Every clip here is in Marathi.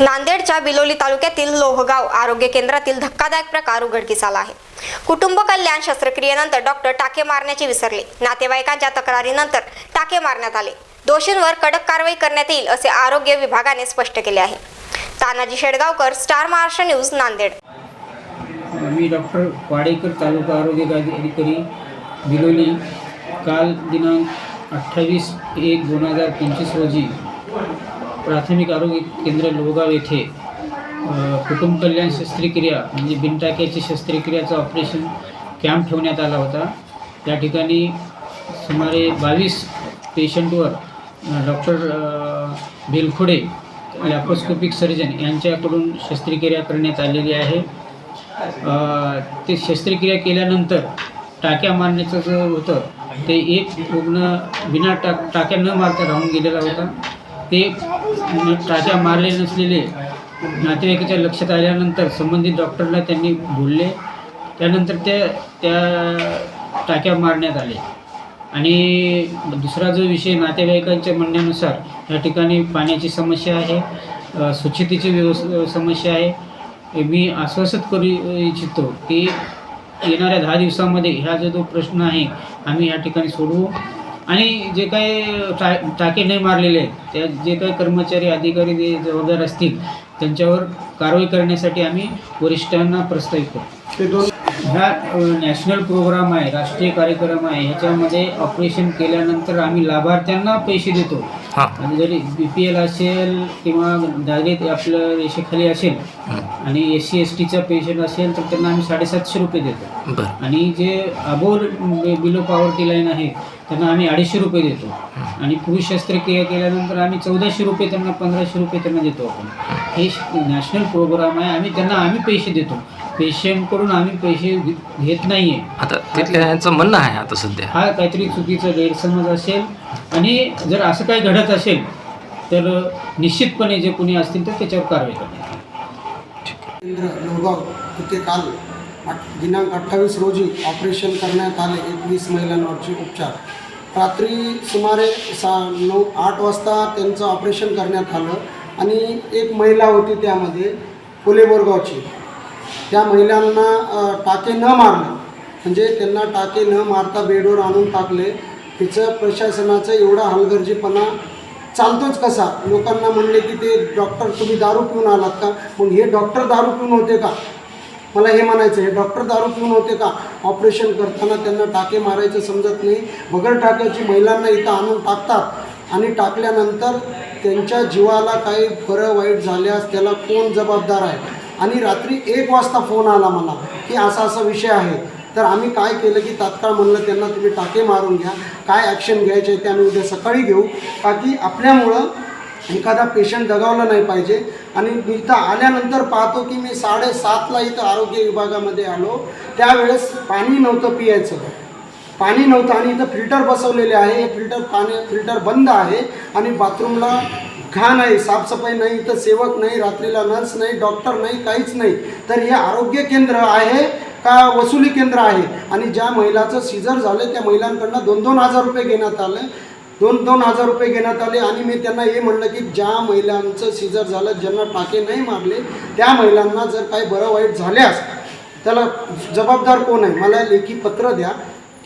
नांदेडच्या बिलोली तालुक्यातील लोहगाव आरोग्य केंद्रातील धक्कादायक प्रकार उघडकीस आला आहे. कुटुंब कल्याण शस्त्रक्रियेनंतर डॉक्टर टाके मारण्याचे विसरले. नातेवाईकांच्या तक्रारीनंतर टाके मारण्यात आले. दोषींवर कडक कारवाई करण्यात येईल असे आरोग्य विभागाने स्पष्ट केले आहे. Tanaji Shedgaonkar star Maharashtra news Nanded. मी डॉक्टर वाडेकर तालुका आरोग्य अधिकारी बिलोली. काल दिनांक अठ्ठावीस एक दोन हजार पंचवीस रोजी प्राथमिक आरोग्य केंद्र लोहगाव येथे कुटुंब कल्याण शस्त्रक्रिया म्हणजे बिनटाक्याची शस्त्रक्रियाचं ऑपरेशन कॅम्प ठेवण्यात आला होता. त्या ठिकाणी सुमारे बावीस पेशंटवर डॉक्टर बेलखोडे लॅप्रोस्कोपिक सर्जन यांच्याकडून शस्त्रक्रिया करण्यात आलेली आहे. ते शस्त्रक्रिया केल्यानंतर टाक्या मारण्याचं जे होतं ते एक रुग्ण बिना टाक टाक्या न मारता राहून गेलेला होता. ते न- टाक्या मारले नसलेले नातेवाईकाच्या लक्षात आल्यानंतर संबंधित डॉक्टरला त्यांनी बोलले. त्यानंतर त्या त्या टाक्या मारण्यात आले. आणि दुसरा जो विषय नातेवाईकांच्या म्हणण्यानुसार या ठिकाणी पाण्याची समस्या आहे स्वच्छतेची व्यव समस्या आहे. मी आश्वासित करू इच्छितो की येणाऱ्या दहा दिवसामध्ये ह्या जो जो प्रश्न आहे आम्ही या ठिकाणी सोडवू. आणि जे काही टा टाके नाही मारलेले आहेत त्या जे काही कर्मचारी अधिकारी जे जबाबदार असतील त्यांच्यावर कारवाई करण्यासाठी आम्ही वरिष्ठांना प्रस्तावित करू ते दोन ह्या नॅशनल प्रोग्राम आहे राष्ट्रीय कार्यक्रम आहे ह्याच्यामध्ये ऑपरेशन केल्यानंतर आम्ही लाभार्थ्यांना पैसे देतो. आणि जरी बी पी एल असेल किंवा डायरेक्ट आपलं रेषेखाली असेल आणि एस सी एस टीचा पेशंट असेल तर त्यांना आम्ही साडेसातशे रुपये देतो. आणि जे अबोव बिलो पॉवर्टी लाईन आहे त्यांना आम्ही अडीचशे रुपये देतो. आणि पुरुष शस्त्रक्रिया केल्यानंतर आम्ही चौदाशे रुपये त्यांना पंधराशे रुपये त्यांना देतो आपण. हे नॅशनल प्रोग्राम आहे आम्ही त्यांना आम्ही पैसे देतो. पेशंटकडून आम्ही पैसे घेत नाही आहे आता तिथल्या यांचं म्हणणं आहे आता सध्या. हा काहीतरी चुकीचा गैरसमज असेल. आणि जर असं काही घडत असेल तर निश्चितपणे जे कोणी असतील तर त्याच्यावर कारवाई येईल. केंद्र लोहगाव येथे काल दिनांक अठ्ठावीस रोजी ऑपरेशन करण्यात आले एकवीस महिलांवरचे उपचार. रात्री सुमारे सा नऊ आठ वाजता त्यांचं ऑपरेशन करण्यात आलं आणि एक महिला होती त्यामध्ये फुले बोरगावची. त्या महिलांना टाके न मारणं म्हणजे त्यांना टाके न मारता बेडवर आणून टाकले तिचं प्रशासनाचं एवढा हलगर्जीपणा चालतोच कसा? लोकांना म्हणले की ते डॉक्टर तुम्ही दारू पिऊन आलात का? मग हे डॉक्टर दारू पिऊन होते का? मला हे म्हणायचं हे डॉक्टर दारू पिऊन होते का? ऑपरेशन करताना त्यांना टाके मारायचं समजत नाही. बगर टाक्याची महिलांना इथं आणून टाकतात. आणि टाकल्यानंतर त्यांच्या जीवाला काही बरं वाईट झाल्यास त्याला कोण जबाबदार आहे? आणि रात्री एक वाजता फोन आला मला की असा असा विषय आहे. तर आम्ही काय केलं की तात्काळ म्हणलं त्यांना तुम्ही टाके मारून घ्या. काय ॲक्शन घ्यायचे ते आम्ही उद्या सकाळी घेऊ. का की आपल्यामुळं एखादा पेशंट दगावला नाही पाहिजे. आणि मी इथं आल्यानंतर पाहतो की मी साडेसातला इथं आरोग्य विभागामध्ये आलो. त्यावेळेस पाणी नव्हतं पियायचं. पाणी नव्हतं आणि इथं फिल्टर बसवलेले आहे. हे फिल्टर पाणी फिल्टर बंद आहे. आणि बाथरूमला घाण आहे साफसफाई नाही इथं सेवक नाही रात्रीला नर्स नाही डॉक्टर नाही काहीच नाही. तर हे आरोग्य केंद्र आहे. का वसुली केंद्र आहे? आणि ज्या महिलाचं सीझर झालं त्या महिलांकडनं दोन दोन हजार रुपये घेण्यात आलं. दोन दोन हजार रुपये घेण्यात आले आणि मी त्यांना हे म्हणलं की ज्या महिलांचं सीझर झालं ज्यांना टाके नाही मारले त्या महिलांना जर काही बरं वाईट झाल्यास त्याला जबाबदार कोण आहे? मला लेखी पत्र द्या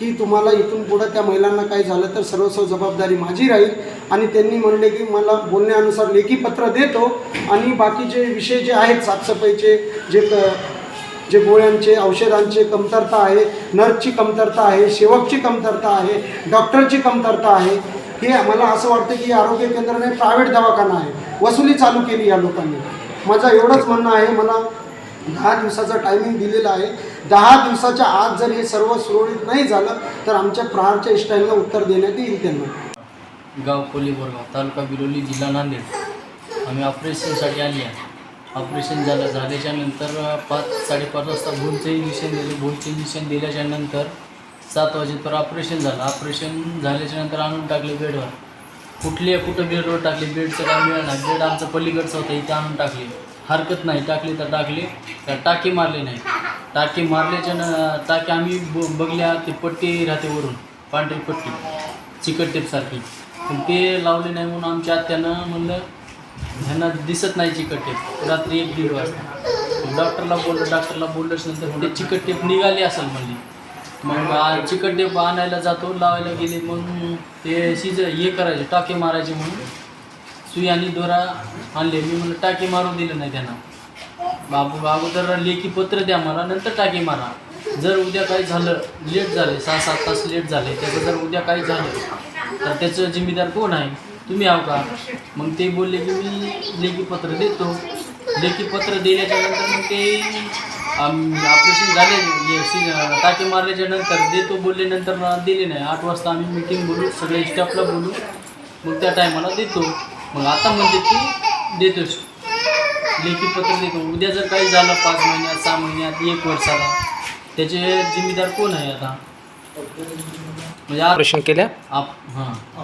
की तुम्हाला इथून पुढं त्या महिलांना काही झालं तर सर्वस्व जबाबदारी माझी राहील. आणि त्यांनी म्हणले की मला बोलण्यानुसार लेखी पत्र देतो. आणि बाकीचे विषय जे आहेत साफसफाईचे जे जे गोळ्यांचे औषधांचे कमतरता आहे नर्सची कमतरता आहे सेवकची कमतरता आहे डॉक्टरची कमतरता आहे हे मला असं वाटतं की आरोग्य केंद्राने प्रायव्हेट दवाखाना आहे. वसुली चालू केली या लोकांनी. माझं एवढंच म्हणणं आहे मला दहा दिवसाचा टायमिंग दिलेला आहे. दहा दिवसाच्या आत जर हे सर्व सुरळीत नाही झालं तर आमच्या प्रहारच्या इष्टांना उत्तर देण्यात येईल त्यांना. गाव कोली बोरगाव तालुका बिरोली जिल्हा नांदेड. आम्ही ऑपरेशनसाठी आली आहे. ऑपरेशन झालं. झाल्याच्यानंतर पाच साडेपाच वाजता भूलचं इंजेक्शन दिले. भूलचं इंजेक्शन दिल्याच्या नंतर सात वाजेपर्यंत ऑपरेशन झालं. ऑपरेशन झाल्याच्यानंतर आणून टाकले बेडवर. कुठली कुठं बेडवर टाकली? बेडचं काय मिळणार बेड आमचं पलीकडचं होतं. इथं आणून टाकले. हरकत नाही. टाकली तर टाकली. तर टाकी मारली नाही. टाकी मारल्याच्या न टाकी आम्ही ब बघल्या ती पट्टी राहते वरून. पांढरी पट्टी. चिकट टेपसारखी. पण ते लावले नाही म्हणून आमच्या आत्यानं म्हणलं ह्यांना दिसत नाही चिकट टेप. रात्री एक दीड वाजता. डॉक्टरला बोललं डॉक्टरला बोललंच नंतर म्हणजे चिकट टेप निघाली असेल म्हणली. मग चिकट टेप आणायला जातो लावायला गेले मग ते शिज हे करायचे टाके मारायचे म्हणून. सुई आणि दोरा आणले. मी म्हणलं टाके मारून दिलं नाही त्यांना. बाबू अगोदर लेखी पत्र द्या मला नंतर टाके मारा. जर उद्या काही झालं लेट झाले सहा सात तास लेट झाले त्याचं जर उद्या काही झालं तर त्याचं जिम्मेदार कोण आहे? तुम्ही आहो का? मग ते बोलले की मी लेखी पत्र देतो. लेखी पत्र दिल्याच्या नंतर मग ते ऑपरेशन झाले. सी- टाके मारल्याच्या नंतर देतो बोलले नंतर दिले नाही. आठ वाजता आम्ही मिटिंग बोलू सगळे स्टाफला बोलू. मग त्या टायमाला देतो. मग आता म्हणजे की देतोच. लेखी पत्र देतो. उद्या जर काही झालं पाच महिन्यात सहा महिन्यात एक वर्षाला त्याचे जिम्मेदार कोण आहे आता? म्हणजे ऑपरेशन केल्या? आप हां.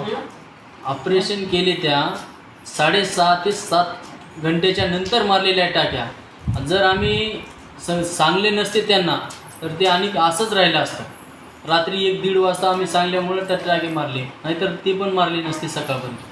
ऑपरेशन केले त्या साडेसहा ते सात घंटेच्या नंतर मारलेल्या टाक्या. जर आम्ही स सांगले नसते त्यांना तर ते आणि असंच राहिलं असतं. रात्री एक दीड वाजता आम्ही सांगल्यामुळे त्या टाके मारले नाहीतर ते पण मारले नसते सकाळपर्यंत.